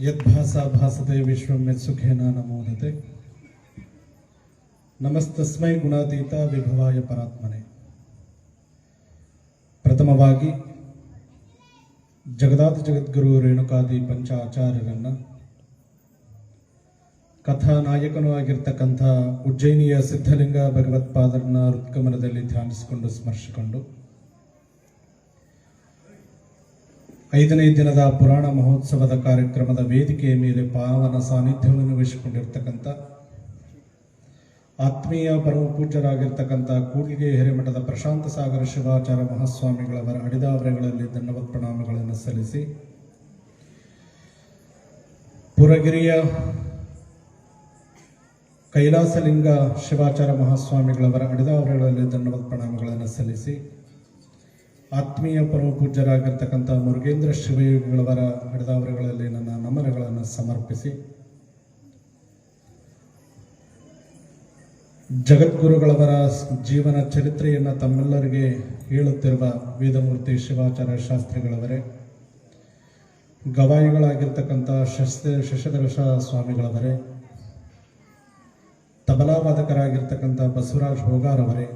ಯದ್ಭಾಸ ಭಾಸತೆ ವಿಶ್ವಂ ಯತ್ಸುಖೇನ ನಮೋದತೆ ನಮಸ್ತಸ್ಮೈ ಗುಣಾತೀತ ವಿಭವಾಯ ಪರಾತ್ಮನೆ. ಪ್ರಥಮವಾಗಿ ಜಗದಾತ ಜಗದ್ಗುರು ರೇಣುಕಾದಿ ಪಂಚ ಆಚಾರ್ಯರನ್ನ ಕಥಾನಾಯಕನೂ ಆಗಿರ್ತಕ್ಕಂಥ ಉಜ್ಜಯಿನಿಯ ಸಿದ್ಧಲಿಂಗ ಭಗವತ್ಪಾದರನ್ನ ಹೃತ್ಕಮಲದಲ್ಲಿ ಧ್ಯಾನಿಸಿಕೊಂಡು ಸ್ಮರಿಸಿಕೊಂಡು ಐದನೇ ದಿನದ ಪುರಾಣ ಮಹೋತ್ಸವದ ಕಾರ್ಯಕ್ರಮದ ವೇದಿಕೆಯ ಮೇಲೆ ಪಾವನ ಸಾನ್ನಿಧ್ಯವನ್ನು ವಹಿಸಿಕೊಂಡಿರ್ತಕ್ಕಂಥ ಆತ್ಮೀಯ ಪರಮ ಪೂಜ್ಯರಾಗಿರ್ತಕ್ಕಂಥ ಕೂಡ್ಲಿಗೆ ಹಿರೇಮಠದ ಪ್ರಶಾಂತ ಸಾಗರ ಶಿವಾಚಾರ ಮಹಾಸ್ವಾಮಿಗಳವರ ಅಡಿದಾವರೆಗಳಲ್ಲಿ ಧನ್ಯವಾದ ಪ್ರಣಾಮಗಳನ್ನು ಸಲ್ಲಿಸಿ ಪುರಗಿರಿಯ ಕೈಲಾಸಲಿಂಗ ಶಿವಾಚಾರ ಮಹಾಸ್ವಾಮಿಗಳವರ ಅಡಿದಾವರೆಗಳಲ್ಲಿ ಧನ್ಯವಾದ ಪ್ರಣಾಮಗಳನ್ನು ಸಲ್ಲಿಸಿ ಆತ್ಮೀಯ ಪರಮ ಪೂಜ್ಯರಾಗಿರ್ತಕ್ಕಂಥ ಮುರುಗೇಂದ್ರ ಶಿವಯೋಗಿಗಳವರ ಹಡಿದಾವರೆಗಳಲ್ಲಿ ನನ್ನ ನಮನಗಳನ್ನು ಸಮರ್ಪಿಸಿ. ಜಗದ್ಗುರುಗಳವರ ಜೀವನ ಚರಿತ್ರೆಯನ್ನು ತಮ್ಮೆಲ್ಲರಿಗೆ ಹೇಳುತ್ತಿರುವ ವೇದಮೂರ್ತಿ ಶಿವಾಚಾರ್ಯ ಶಾಸ್ತ್ರಿಗಳವರೇ, ಗವಾಯಿಗಳಾಗಿರ್ತಕ್ಕಂಥ ಶಸ್ತ್ರ ಶಶಧರ ಸ್ವಾಮಿಗಳವರೇ ತಬಲಾವಾದಕರಾಗಿರ್ತಕ್ಕಂಥ ಬಸವರಾಜ್ ಹೋಗಾರ್ ಅವರೇ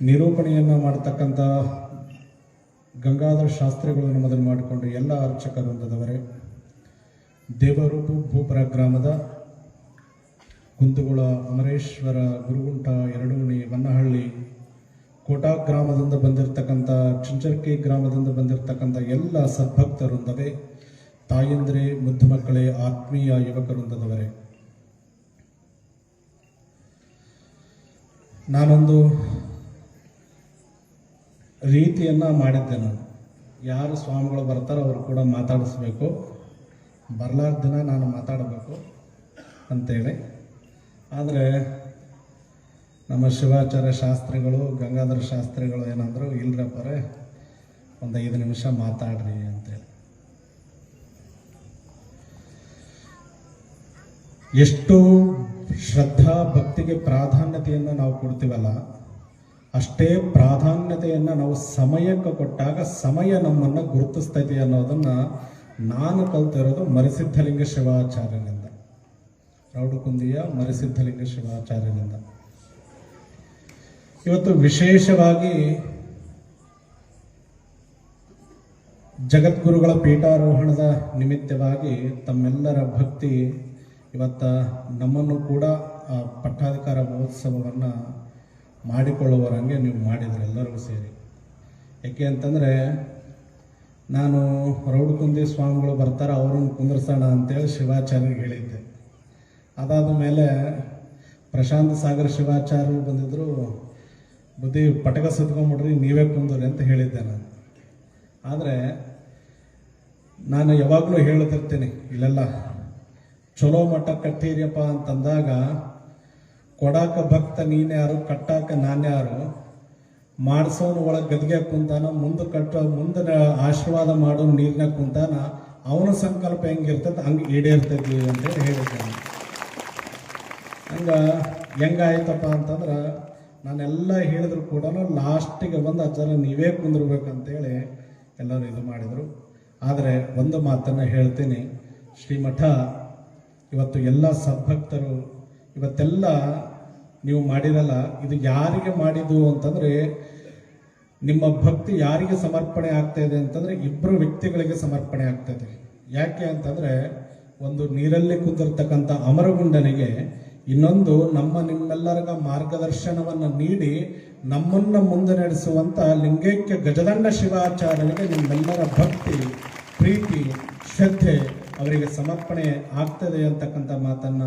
ನಿರೂಪಣೆಯನ್ನು ಮಾಡ್ತಕ್ಕಂಥ ಗಂಗಾಧರ ಶಾಸ್ತ್ರಿಗಳನ್ನು ಮೊದಲು ಮಾಡಿಕೊಂಡು ಎಲ್ಲ ಅರ್ಚಕವೃಂದದವರೇ ದೇವರೂಪು ಭೂಪರ ಗ್ರಾಮದ ಕುಂದುಗುಳ ಅಮರೇಶ್ವರ ಗುರುಗುಂಟ ಎರಡೂಣಿ ವನ್ನಹಳ್ಳಿ ಕೋಟಾ ಗ್ರಾಮದಿಂದ ಬಂದಿರತಕ್ಕಂಥ ಚುಂಚರ್ಕಿ ಗ್ರಾಮದಿಂದ ಬಂದಿರತಕ್ಕಂಥ ಎಲ್ಲ ಸದ್ಭಕ್ತರೊಂದವೇ ತಾಯಂದ್ರೆ ಮುದ್ದು ಮಕ್ಕಳೇ ಆತ್ಮೀಯ ಯುವಕರೊಂದದವರೇ ನಾನೊಂದು ರೀತಿಯನ್ನ ಮಾಡಿದ್ದೆ ನಾನು. ಯಾರು ಸ್ವಾಮಿಗಳು ಬರ್ತಾರೋ ಅವರು ಕೂಡ ಮಾತಾಡಿಸ್ಬೇಕು. ಬರಲಾರ್ದ ದಿನ ನಾನು ಮಾತಾಡಬೇಕು ಅಂತೇಳಿ. ಆದರೆ ನಮ್ಮ ಶಿವಾಚಾರ್ಯ ಶಾಸ್ತ್ರಿಗಳು, ಗಂಗಾಧರ ಶಾಸ್ತ್ರಿಗಳು ಏನಂದ್ರು ಇಲ್ಲರಪ್ಪರೆ ಒಂದು ಐದು ನಿಮಿಷ ಮಾತಾಡ್ರಿ ಅಂತೇಳಿ. ಎಷ್ಟು ಶ್ರದ್ಧಾ, ಭಕ್ತಿಗೆ ಪ್ರಾಧಾನ್ಯತೆಯನ್ನು ನಾವು ಕೊಡ್ತೀವಲ್ಲ ಅಷ್ಟೇ ಪ್ರಾಧಾನ್ಯತೆಯನ್ನು ನಾವು ಸಮಯಕ್ಕೆ ಕೊಟ್ಟಾಗ ಸಮಯ ನಮ್ಮನ್ನು ಗುರುತಿಸ್ತೈತಿ ಅನ್ನೋದನ್ನು ನಾನು ಕಲ್ತಿರೋದು ಮರಿಸಿದ್ಧಲಿಂಗ ಶಿವಾಚಾರ್ಯನಿಂದ. ರೌಡುಕುಂದಿಯ ಮರಿಸಿದ್ಧಲಿಂಗ ಶಿವಾಚಾರ್ಯನಿಂದ. ಇವತ್ತು ವಿಶೇಷವಾಗಿ ಜಗದ್ಗುರುಗಳ ಪೀಠಾರೋಹಣದ ನಿಮಿತ್ತವಾಗಿ ತಮ್ಮೆಲ್ಲರ ಭಕ್ತಿ ಇವತ್ತ ನಮ್ಮನ್ನು ಕೂಡ ಆ ಪಟ್ಟಾಧಿಕಾರ ಮಹೋತ್ಸವವನ್ನು ಮಾಡಿಕೊಳ್ಳುವರಂಗೆ ನೀವು ಮಾಡಿದ್ರಿ, ಎಲ್ಲರಿಗೂ ಸೇರಿ. ಯಾಕೆ ಅಂತಂದರೆ, ನಾನು ರೌಡ್ಕುಂದಿ ಸ್ವಾಮಿಗಳು ಬರ್ತಾರೆ, ಅವ್ರನ್ನ ಕುಂದ್ರಸೋಣ ಅಂತೇಳಿ ಶಿವಾಚಾರ್ಯರಿಗೆ ಹೇಳಿದ್ದೆ. ಅದಾದ ಮೇಲೆ ಪ್ರಶಾಂತ ಸಾಗರ್ ಶಿವಾಚಾರ್ಯರು ಬಂದಿದ್ದರು ಬುದ್ಧಿ ಪಟಕ ಸುತ್ಕೊಂಬಿಡ್ರಿ, ನೀವೇ ಕುಂದ್ರಿ ಅಂತ ಹೇಳಿದ್ದೆ ನಾನು. ಆದರೆ, ನಾನು ಯಾವಾಗಲೂ ಹೇಳುತ್ತಿರ್ತೀನಿ ಇಲ್ಲೆಲ್ಲ, ಚಲೋ ಮಟ್ಟ ಕಟ್ಟಿರಿಯಪ್ಪ ಅಂತಂದಾಗ ಕೊಡಾಕ ಭಕ್ತ ನೀನ್ಯಾರು ಕಟ್ಟಾಕ ನಾನ್ಯಾರು ಮಾಡಿಸೋನು ಒಳಗೆ ಗದ್ಗೆ ಕುಂತಾನ, ಮುಂದೆ ಕಟ್ಟೋ, ಮುಂದೆ ಆಶೀರ್ವಾದ ಮಾಡೋ ನೀರಿನಾಗ ಕುಂತಾನ, ಅವನ ಸಂಕಲ್ಪ ಹೆಂಗಿರ್ತದೆ ಹಂಗೆ ಈಡೇರ್ತೈತಿ ಅಂತೇಳಿ ಹೇಳಿದ್ದೆ ಹಂಗೆ ಹಂಗ ಹೆಂಗಾಯ್ತಪ್ಪ ಅಂತಂದ್ರೆ ನಾನೆಲ್ಲ ಹೇಳಿದ್ರು ಕೂಡ ಲಾಸ್ಟಿಗೆ ಬಂದು ಅಜ್ಜರ ನೀವೇ ಕುಂದಿರ್ಬೇಕಂತೇಳಿ ಎಲ್ಲರೂ ಇದು ಮಾಡಿದರು. ಆದರೆ ಒಂದು ಮಾತನ್ನು ಹೇಳ್ತೀನಿ. ಶ್ರೀಮಠ, ಇವತ್ತು ಎಲ್ಲ ಸದ್ಭಕ್ತರು ಇವತ್ತೆಲ್ಲ ನೀವು ಮಾಡಿರಲ್ಲ, ಇದು ಯಾರಿಗೆ ಮಾಡಿದ್ದು ಅಂತಂದ್ರೆ ನಿಮ್ಮ ಭಕ್ತಿ ಯಾರಿಗೆ ಸಮರ್ಪಣೆ ಆಗ್ತಾ ಇದೆ ಅಂತಂದ್ರೆ ಇಬ್ಬರು ವ್ಯಕ್ತಿಗಳಿಗೆ ಸಮರ್ಪಣೆ ಆಗ್ತದೆ ಯಾಕೆ ಅಂತಂದ್ರೆ ಒಂದು ನೀರಲ್ಲಿ ಕುಂದಿರ್ತಕ್ಕಂಥ ಅಮರಗುಂಡನಿಗೆ ಇನ್ನೊಂದು ನಮ್ಮ ನಿಮ್ಮೆಲ್ಲರಿಗ ಮಾರ್ಗದರ್ಶನವನ್ನು ನೀಡಿ ನಮ್ಮನ್ನ ಮುಂದೆ ನಡೆಸುವಂತ ಲಿಂಗೈಕ್ಯ ಗಜದಂಡ ಶಿವಾಚಾರ್ಯನಿಗೆ ನಿಮ್ಮೆಲ್ಲರ ಭಕ್ತಿ, ಪ್ರೀತಿ, ಶ್ರದ್ಧೆ ಅವರಿಗೆ ಸಮರ್ಪಣೆ ಆಗ್ತದೆ ಅಂತಕ್ಕಂಥ ಮಾತನ್ನ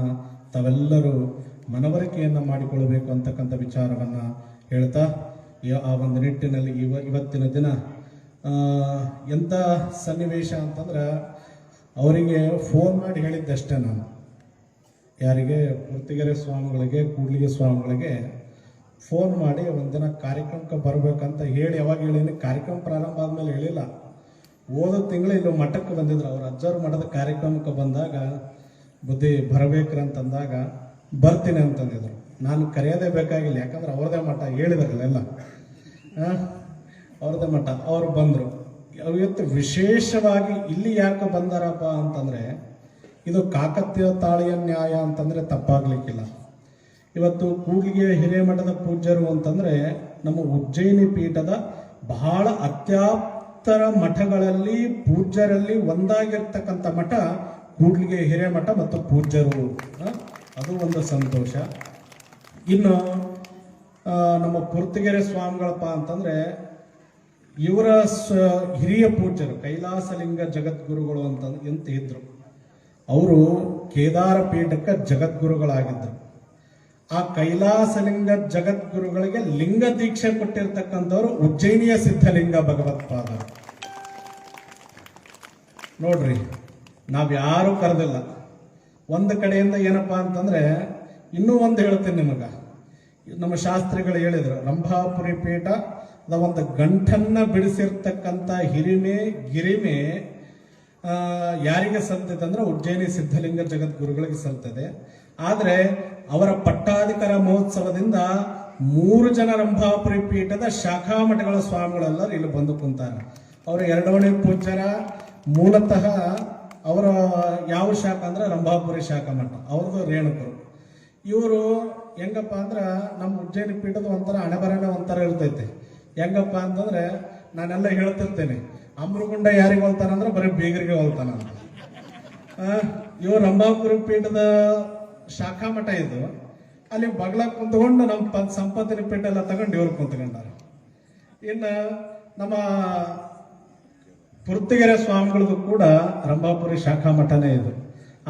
ತಾವೆಲ್ಲರೂ ಮನವರಿಕೆಯನ್ನು ಮಾಡಿಕೊಳ್ಳಬೇಕು ಅಂತಕ್ಕಂಥ ವಿಚಾರವನ್ನ ಹೇಳ್ತಾ ಆ ಒಂದು ನಿಟ್ಟಿನಲ್ಲಿ ಇವ, ಇವತ್ತಿನ ದಿನ ಎಂಥ ಸನ್ನಿವೇಶ ಅಂತಂದ್ರೆ ಅವರಿಗೆ ಫೋನ್ ಮಾಡಿ ಹೇಳಿದ್ದಷ್ಟೇ ನಾನು. ಯಾರಿಗೆ? ಮೃತ್ತಿಗೆರೆ ಸ್ವಾಮಿಗಳಿಗೆ, ಕೂಡ್ಲಿಗೆ ಸ್ವಾಮಿಗಳಿಗೆ ಫೋನ್ ಮಾಡಿ ಒಂದಿನ ಕಾರ್ಯಕ್ರಮಕ್ಕೆ ಬರಬೇಕಂತ ಹೇಳಿ ಯಾವಾಗ ಹೇಳಿನಿ ಕಾರ್ಯಕ್ರಮ ಪ್ರಾರಂಭ ಆದಮೇಲೆ ಹೇಳಿಲ್ಲ. ಹೋದ ತಿಂಗಳು ಇಲ್ಲಿ ಮಠಕ್ಕೆ ಬಂದಿದ್ರು. ಅವ್ರ ಅಜ್ಜರು ಮಠದ ಕಾರ್ಯಕ್ರಮಕ್ಕೆ ಬಂದಾಗ ಬುದ್ಧಿ ಬರಬೇಕ್ರಿ ಅಂತಂದಾಗ ಬರ್ತೀನಿ ಅಂತಂದಿದ್ರು. ನಾನು ಕರೆಯೋದೇ ಬೇಕಾಗಿಲ್ಲ, ಯಾಕಂದ್ರೆ ಅವ್ರದೇ ಮಠ ಹೇಳಿದ್ರಲ್ಲ? ಅವ್ರದೇ ಮಠ. ಅವ್ರು ಬಂದರು. ಇವತ್ತು ವಿಶೇಷವಾಗಿ ಇಲ್ಲಿ ಯಾಕೆ ಬಂದಾರಪ್ಪ ಅಂತಂದ್ರೆ, ಇದು ಕಾಕತೀಯ ತಾಳಿಯ ನ್ಯಾಯ ಅಂತಂದ್ರೆ ತಪ್ಪಾಗಲಿಕ್ಕಿಲ್ಲ. ಇವತ್ತು ಕೂಗಿಗೆ ಹಿರೇಮಠದ ಪೂಜ್ಯರು ಅಂತಂದ್ರೆ, ನಮ್ಮ ಉಜ್ಜಯಿನಿ ಪೀಠದ ಬಹಳ ಅತ್ಯಾಪ್ತರ ಮಠಗಳಲ್ಲಿ ಪೂಜ್ಯರಲ್ಲಿ ಒಂದಾಗಿರ್ತಕ್ಕಂಥ ಮಠ ಕೂಡ್ಲಿಗೆ ಹಿರೇಮಠ ಮತ್ತು ಪೂಜ್ಯರು ಅದು ಒಂದು ಸಂತೋಷ. ಇನ್ನು ನಮ್ಮ ಪುರ್ತಗೆರೆ ಸ್ವಾಮಿಗಳಪ್ಪ ಅಂತಂದ್ರೆ ಇವರ ಸ- ಹಿರಿಯ ಪೂಜ್ಯರು, ಕೈಲಾಸಲಿಂಗ ಜಗದ್ಗುರುಗಳು ಅಂತ ಎಂತ ಇದ್ರು. ಅವರು ಕೇದಾರ ಪೀಠಕ್ಕೆ ಜಗದ್ಗುರುಗಳಾಗಿದ್ದರು ಆ ಕೈಲಾಸಲಿಂಗ ಜಗದ್ಗುರುಗಳಿಗೆ ಲಿಂಗ ದೀಕ್ಷೆ ಕೊಟ್ಟಿರ್ತಕ್ಕಂಥವ್ರು ಉಜ್ಜಯಿನಿಯ ಸಿದ್ಧಲಿಂಗ ಭಗವತ್ಪಾದರು. ನೋಡ್ರಿ. ನಾವ್ ಯಾರೂ ಕರೆದಿಲ್ಲ. ಒಂದು ಕಡೆಯಿಂದ ಏನಪ್ಪ ಅಂತಂದರೆ, ಇನ್ನೂ ಒಂದು ಹೇಳ್ತೀನಿ ನಿಮಗೆ. ನಮ್ಮ ಶಾಸ್ತ್ರಿಗಳು ಹೇಳಿದರು, ರಂಭಾಪುರಿ ಪೀಠ ಅದ ಒಂದು ಗಂಟನ್ನು ಬಿಡಿಸಿರ್ತಕ್ಕಂಥ ಹಿರಿಮೆ, ಗಿರಿಮೆ ಯಾರಿಗೆ ಸಲ್ತದೆ ಅಂದರೆ ಉಜ್ಜಯಿನಿ ಸಿದ್ಧಲಿಂಗ ಜಗದ್ಗುರುಗಳಿಗೆ ಸಲ್ತದೆ ಆದರೆ ಅವರ ಪಟ್ಟಾಧಿಕಾರ ಮಹೋತ್ಸವದಿಂದ ಮೂರು ಜನ ರಂಭಾಪುರಿ ಪೀಠದ ಶಾಖಾ ಮಠಗಳ ಸ್ವಾಮಿಗಳೆಲ್ಲರೂ ಇಲ್ಲಿ ಬಂದು ಕುಂತಾರೆ. ಅವರು ಎರಡನೇ ಪೂಜ್ಯರ, ಮೂಲತಃ ಅವರ ಯಾವ ಶಾಖ ಅಂದ್ರೆ ರಂಭಾಪುರಿ ಶಾಖ ಮಠ, ಅವ್ರದ್ದು ರೇಣುಕರು. ಇವರು ಹೆಂಗಪ್ಪ ಅಂದ್ರೆ ನಮ್ಮ ಉಜ್ಜಯಿನಿ ಪೀಠದ ಒಂಥರ ಹಣೆಬರಣೆ ಒಂಥರ ಇರ್ತೈತೆ. ಹೆಂಗಪ್ಪ ಅಂತಂದ್ರೆ ನಾನೆಲ್ಲ ಹೇಳ್ತಿರ್ತೇನೆ ಅಮ್ರಗುಂಡ ಯಾರಿಗೆ ಹೋಲ್ತಾನಂದ್ರೆ ಬರೀ ಬೀಗರಿಗೆ ಹೋಲ್ತಾನ ಅಂತ. ಇವ್ರು ರಂಭಾಪುರಿ ಪೀಠದ ಶಾಖಾ ಮಠ ಇದು. ಅಲ್ಲಿ ಬಗ್ಲ ಕುಂತ್ಕೊಂಡು ನಮ್ಮ ಸಂಪತ್ತಿನ ಪೀಠ ಎಲ್ಲ ತಗೊಂಡು ಇವ್ರು ಕುಂತ್ಕೊಂಡಾರ. ಇನ್ನ ನಮ್ಮ ಪುರ್ತಿಗೆರೆ ಸ್ವಾಮಿಗಳಿಗೂ ಕೂಡ ರಂಭಾಪುರಿ ಶಾಖಾ ಮಠನೇ ಇದು.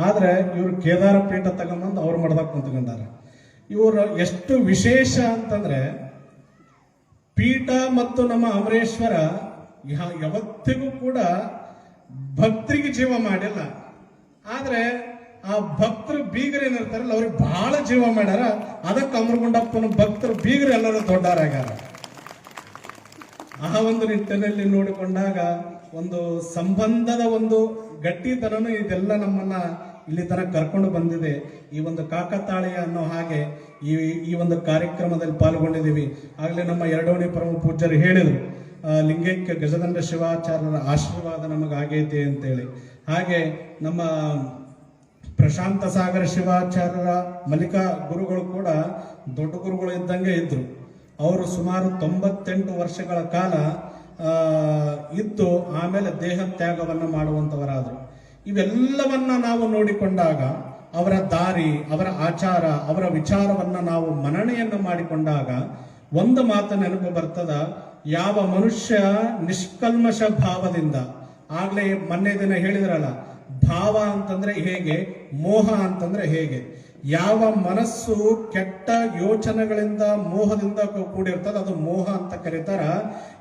ಆದರೆ ಇವರು ಕೇದಾರ ಪೀಠ ತಗೊಂಬಂದು ಅವ್ರ ಮಠದಾಗ ಕುಂತ್ಕೊಂಡಾರೆ. ಇವರು ಎಷ್ಟು ವಿಶೇಷ ಅಂತಂದ್ರೆ ಪೀಠ ಮತ್ತು ನಮ್ಮ ಅಮರೇಶ್ವರ ಯಾವತ್ತಿಗೂ ಕೂಡ ಭಕ್ತರಿಗೆ ಜೀವ ಮಾಡಿಲ್ಲ. ಆದರೆ ಆ ಭಕ್ತರು ಬೀಗರು ಏನಿರ್ತಾರಲ್ಲ, ಅವ್ರಿಗೆ ಬಹಳ ಜೀವ ಮಾಡ್ಯಾರ. ಅದಕ್ಕೆ ಅಮರಗುಂಡಪ್ಪನ ಭಕ್ತರು ಬೀಗರು ಎಲ್ಲರೂ ದೊಡ್ಡವರಾಗ್ಯಾರ. ಆ ಒಂದು ನಿಟ್ಟಿನಲ್ಲಿ ನೋಡಿಕೊಂಡಾಗ ಒಂದು ಸಂಬಂಧದ ಒಂದು ಗಟ್ಟಿತನನು ಇದೆಲ್ಲ ನಮ್ಮನ್ನ ಇಲ್ಲಿ ತನಕ ಕರ್ಕೊಂಡು ಬಂದಿದೆ. ಈ ಒಂದು ಕಾಕತಾಳೀಯ ಅನ್ನೋ ಹಾಗೆ ಈ ಈ ಒಂದು ಕಾರ್ಯಕ್ರಮದಲ್ಲಿ ಪಾಲ್ಗೊಂಡಿದ್ದೀವಿ. ಆಗಲೇ ನಮ್ಮ ಎರಡೋಣಿ ಪರಮ ಪೂಜ್ಯರು ಹೇಳಿದರು ಲಿಂಗೈಕ್ಯ ಗಜದಂಡ ಶಿವಾಚಾರ್ಯರ ಆಶೀರ್ವಾದ ನಮಗಾಗೈತೆ ಅಂತೇಳಿ. ಹಾಗೆ ನಮ್ಮ ಪ್ರಶಾಂತ ಸಾಗರ ಶಿವಾಚಾರ್ಯರ ಮಲ್ಲಿಕಾ ಗುರುಗಳು ಕೂಡ ದೊಡ್ಡ ಗುರುಗಳು ಇದ್ದಂಗೆ ಇದ್ದರು ಅವರು ಸುಮಾರು ತೊಂಬತ್ತೆಂಟು ವರ್ಷಗಳ ಕಾಲ ಇದ್ದು ಆಮೇಲೆ ದೇಹ ತ್ಯಾಗವನ್ನು ಮಾಡುವಂಥವರಾದರು ಇವೆಲ್ಲವನ್ನ ನಾವು ನೋಡಿಕೊಂಡಾಗ ಅವರ ದಾರಿ, ಅವರ ಆಚಾರ, ಅವರ ವಿಚಾರವನ್ನ ನಾವು ಮನನೆಯನ್ನು ಮಾಡಿಕೊಂಡಾಗ ಒಂದು ಮಾತು ನೆನಪು ಬರ್ತದ, ಯಾವ ಮನುಷ್ಯ ನಿಷ್ಕಲ್ಮಶ ಭಾವದಿಂದ, ಆಗ್ಲೇ ಮೊನ್ನೆ ದಿನ ಹೇಳಿದ್ರಲ್ಲ, ಭಾವ ಅಂತಂದ್ರೆ ಹೇಗೆ? ಮೋಹ ಅಂತಂದ್ರೆ ಹೇಗೆ? ಯಾವ ಮನಸ್ಸು ಕೆಟ್ಟ ಯೋಚನೆಗಳಿಂದ ಮೋಹದಿಂದ ಕೂಡಿರ್ತದ, ಅದು ಮೋಹ ಅಂತ ಕರೀತಾರ.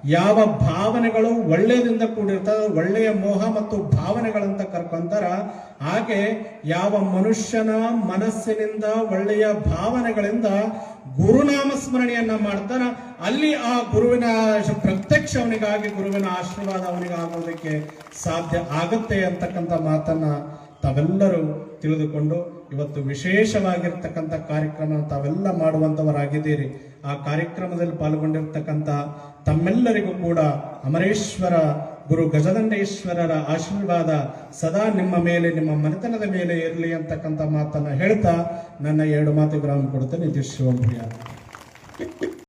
ಯಾವ ಭಾವನೆಗಳು ಒಳ್ಳೆಯದಿಂದ ಕೂಡಿರ್ತದೆ ಒಳ್ಳೆಯ ಮೋಹ ಮತ್ತು ಭಾವನೆಗಳಂತ ಕರ್ಕೊಂತಾರ. ಹಾಗೆ ಯಾವ ಮನುಷ್ಯನ ಮನಸ್ಸಿನಿಂದ ಒಳ್ಳೆಯ ಭಾವನೆಗಳಿಂದ ಗುರುನಾಮ ಸ್ಮರಣೆಯನ್ನ ಮಾಡ್ತಾನ ಅಲ್ಲಿ ಆ ಗುರುವಿನ ಪ್ರತ್ಯಕ್ಷ ಅವನಿಗಾಗಿ, ಗುರುವಿನ ಆಶೀರ್ವಾದ ಅವನಿಗೆ ಆಗೋದಕ್ಕೆ ಸಾಧ್ಯ ಆಗುತ್ತೆ ಅಂತಕ್ಕಂಥ ಮಾತನ್ನ ತಾವೆಲ್ಲರೂ ತಿಳಿದುಕೊಂಡು ಇವತ್ತು ವಿಶೇಷವಾಗಿರ್ತಕ್ಕಂಥ ಕಾರ್ಯಕ್ರಮ ತಾವೆಲ್ಲ ಮಾಡುವಂಥವರಾಗಿದ್ದೀರಿ ಆ ಕಾರ್ಯಕ್ರಮದಲ್ಲಿ ಪಾಲ್ಗೊಂಡಿರ್ತಕ್ಕಂಥ ತಮ್ಮೆಲ್ಲರಿಗೂ ಕೂಡ ಅಮರೇಶ್ವರ ಗುರು ಗಜದಂಡೇಶ್ವರರ ಆಶೀರ್ವಾದ ಸದಾ ನಿಮ್ಮ ಮೇಲೆ, ನಿಮ್ಮ ಮನೆತನದ ಮೇಲೆ ಇರಲಿ ಅಂತಕ್ಕಂಥ ಮಾತನ್ನು ಹೇಳ್ತಾ ನನ್ನ ಎರಡು ಮಾತು ವಿರಾಮ ಕೊಡ್ತೇನೆ ಶಿವಮೂರ್ಯ